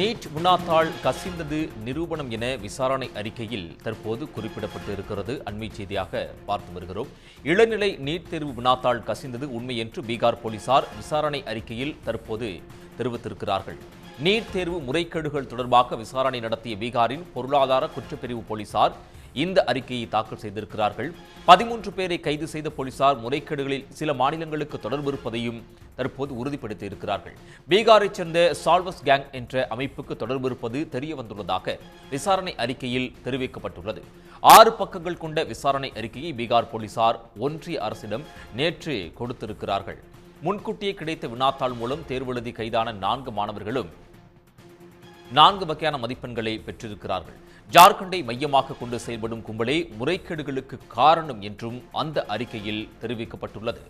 NEET உண்ணாத்தாள் கசிந்தது நிரூபணம் என விசாரணை அறிக்கையில் தற்போது குறிப்பிடப்பட்டு இருக்கிறது அண்மை செய்தியாக பார்த்து வருகிறோம். இளநிலை நீட் தேர்வு வினாத்தாள் கசிந்தது உண்மை என்று பீகார் போலீசார் விசாரணை அறிக்கையில் தற்போது தெரிவித்திருக்கிறார்கள். நீட் தேர்வு முறைகேடுகள் தொடர்பாக விசாரணை நடத்திய பீகாரின் பொருளாதார குற்றப்பிரிவு போலீசார் இந்த அறிக்கையை தாக்கல் செய்திருக்கிறார்கள். பதிமூன்று பேரை கைது செய்த போலீசார் முறைகேடுகளில் சில மாநிலங்களுக்கு தொடர்பு இருப்பதையும் தற்போது உறுதிப்படுத்தி இருக்கிறார்கள். பீகாரைச் சேர்ந்த சால்வஸ் கேங் என்ற அமைப்புக்கு தொடர்பு இருப்பது தெரிய வந்துள்ளதாக விசாரணை அறிக்கையில் தெரிவிக்கப்பட்டுள்ளது. ஆறு பக்கங்கள் கொண்ட விசாரணை அறிக்கையை பீகார் போலீசார் ஒன்றிய அரசிடம் நேற்று கொடுத்திருக்கிறார்கள். முன்கூட்டியே கிடைத்த வினாத்தாள் மூலம் தேர்வெழுதி கைதான நான்கு மாணவர்களும் நான்கு வகையான மதிப்பெண்களை பெற்றிருக்கிறார்கள். ஜார்க்கண்டை மையமாக கொண்டு செயல்படும் கும்பலே முறைகேடுகளுக்கு காரணம் என்றும் அந்த அறிக்கையில் தெரிவிக்கப்பட்டுள்ளது.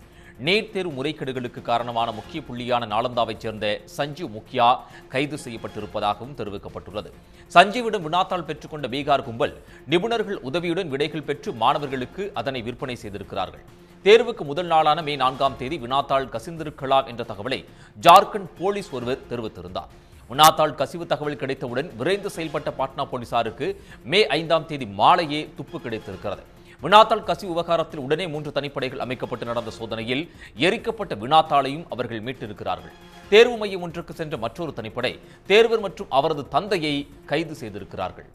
நீட் தேர்வு முறைகேடுகளுக்கு காரணமான முக்கிய புள்ளியான நாலந்தாவைச் சேர்ந்த சஞ்சீவ் முக்கியா கைது செய்யப்பட்டிருப்பதாகவும் தெரிவிக்கப்பட்டுள்ளது. சஞ்சீவிடம் வினாத்தாள் பெற்றுக்கொண்ட பீகார் கும்பல் நிபுணர்கள் உதவியுடன் விடைகள் பெற்று மாணவர்களுக்கு அதனை விற்பனை செய்திருக்கிறார்கள். தேர்வுக்கு முதல் நாளான மே நான்காம் தேதி வினாத்தாள் கசிந்திருக்கலாம் என்ற தகவலை ஜார்க்கண்ட் போலீஸ் ஒருவர் தெரிவித்திருந்தார். வினாத்தாள் கசிவு தகவல் கிடைத்தவுடன் விரைந்து செயல்பட்ட பாட்னா போலீசாருக்கு மே ஐந்தாம் தேதி மாலையே துப்பு கிடைத்திருக்கிறது. வினாத்தாள் கசி விவகாரத்தில் உடனே மூன்று தனிப்படைகள் அமைக்கப்பட்டு நடந்த சோதனையில் எரிக்கப்பட்ட வினாத்தாளையும் அவர்கள் மீட்டிருக்கிறார்கள். தேர்வு மையம் ஒன்றுக்கு சென்ற மற்றொரு தனிப்படை தேர்வர் மற்றும் அவரது தந்தையை கைது செய்திருக்கிறார்கள்.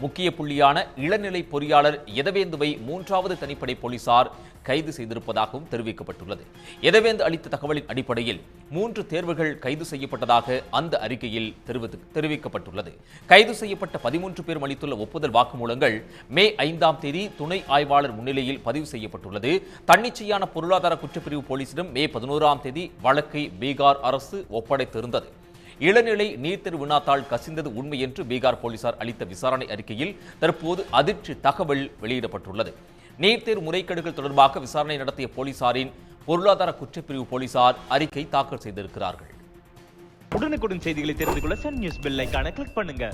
முக்கிய புள்ளியான இளநிலை பொறியாளர் எதவேந்துவை மூன்றாவது தனிப்படை போலீசார் கைது செய்திருப்பதாகவும் தெரிவிக்கப்பட்டுள்ளது. எதவேந்து அளித்த தகவலின் அடிப்படையில் மூன்று தேர்வுகள் கைது செய்யப்பட்டதாக அந்த அறிக்கையில் தெரிவிக்கப்பட்டுள்ளது. கைது செய்யப்பட்ட பதிமூன்று பேரும் அளித்துள்ள ஒப்புதல் வாக்குமூலங்கள் மே ஐந்தாம் தேதி துணை ஆய்வாளர் முன்னிலையில் பதிவு செய்யப்பட்டுள்ளது. தன்னிச்சையான பொருளாதார குற்றப்பிரிவு போலீசிடம் மே பதினோராம் தேதி வழக்கை பீகார் அரசு ஒப்படைத்திருந்தது. இளநிலை நீட் வினாத்தாள் கசிந்தது உண்மை என்று பீகார் போலீசார் அளித்த விசாரணை அறிக்கையில் தற்போது அதிர்ச்சி தகவல் வெளியிடப்பட்டுள்ளது. நீட் தேர்வு முறைகேடுகள் தொடர்பாக விசாரணை நடத்திய போலீசாரின் பொருளாதார குற்றப்பிரிவு போலீசார் அறிக்கை தாக்கல் செய்திருக்கிறார்கள். உடனுக்குடன் செய்திகளை தெரிந்து கொள்ள சன் நியூஸ் பெல் ஐக்கான கிளிக் பண்ணுங்க.